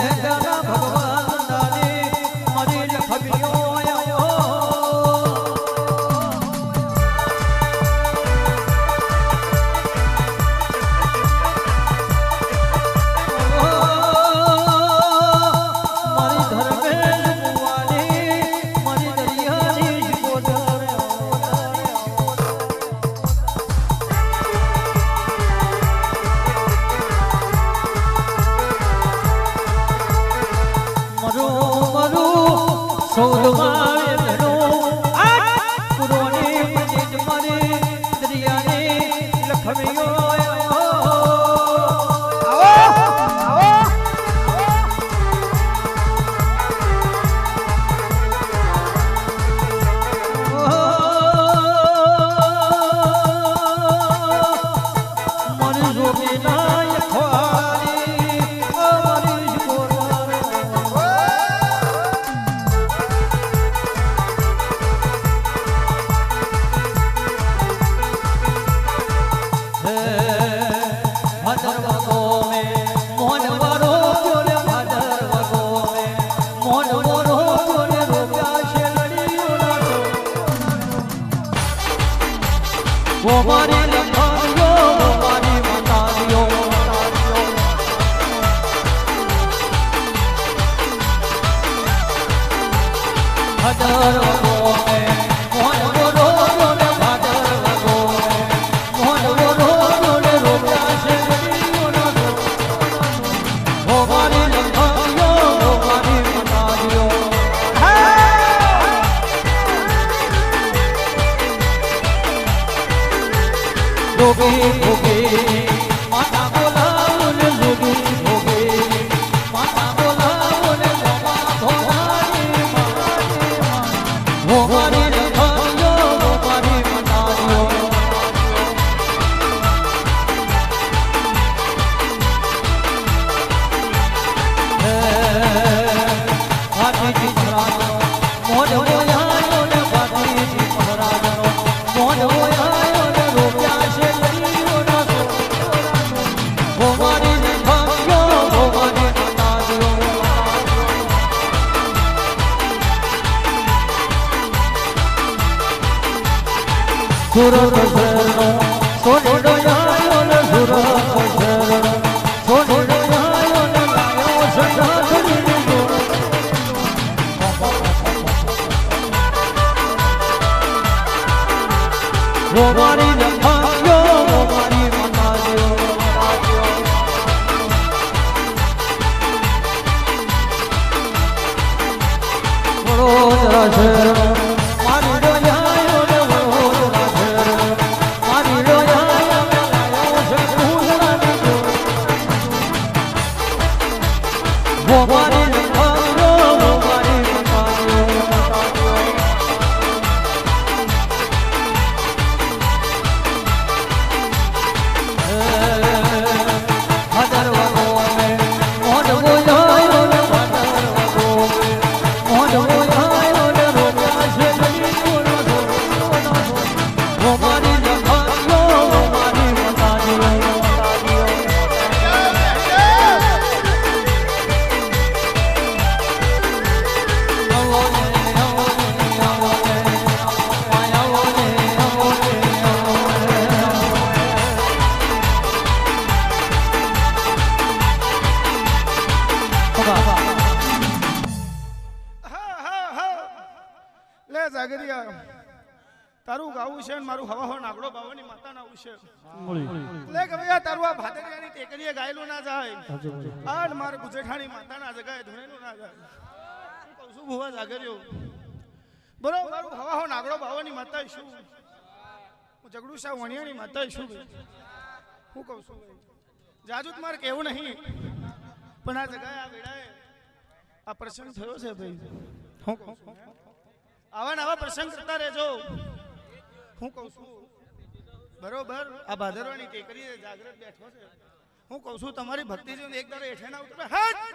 है 所有。ભાદર વગોને મોન સુરત શહેરનો સોનેડો આયો ને સુરત શહેરનો સોનેડો આયો ને લાયો સંસાધરીની જોડ. વો મારી લખાણીઓ, વો મારી મનારીઓ. વડોદરા શહેરનો જાગરિયા તારું ગાવું છે ને મારું હવા હો નાગડો બાવાની માતા નાવું છે. લે કે ભૈયા તારું આ ભાદરિયાની ટેકરીએ ગાયેલું ના જાય. આડ મારે ગુજેઠાણી માતાના જગાએ ધૂણેલું ના જાય. કહું છું ભુવા જાગરિયો બરોબર મારું હવા હો નાગડો બાવાની માતા શું? હું જગડુ શાહ વણિયાની માતા શું હું કહું છું ભાઈ જાજુ મારે કેવું નહીં પણ આ જગાએ આ વેળાએ આ પ્રસંગ થયો છે ભાઈ. હું કહું છું આવા નવા પ્રસંગ કરતા રહેજો. હું કહું છું, બરોબર, આ ભાદરવાની ટેકરી જાગૃત બેઠો છે. હું કહું છું, તમારી ભક્તિ જોઈને એક દાડો એઠે ના ઉતરે. હટ!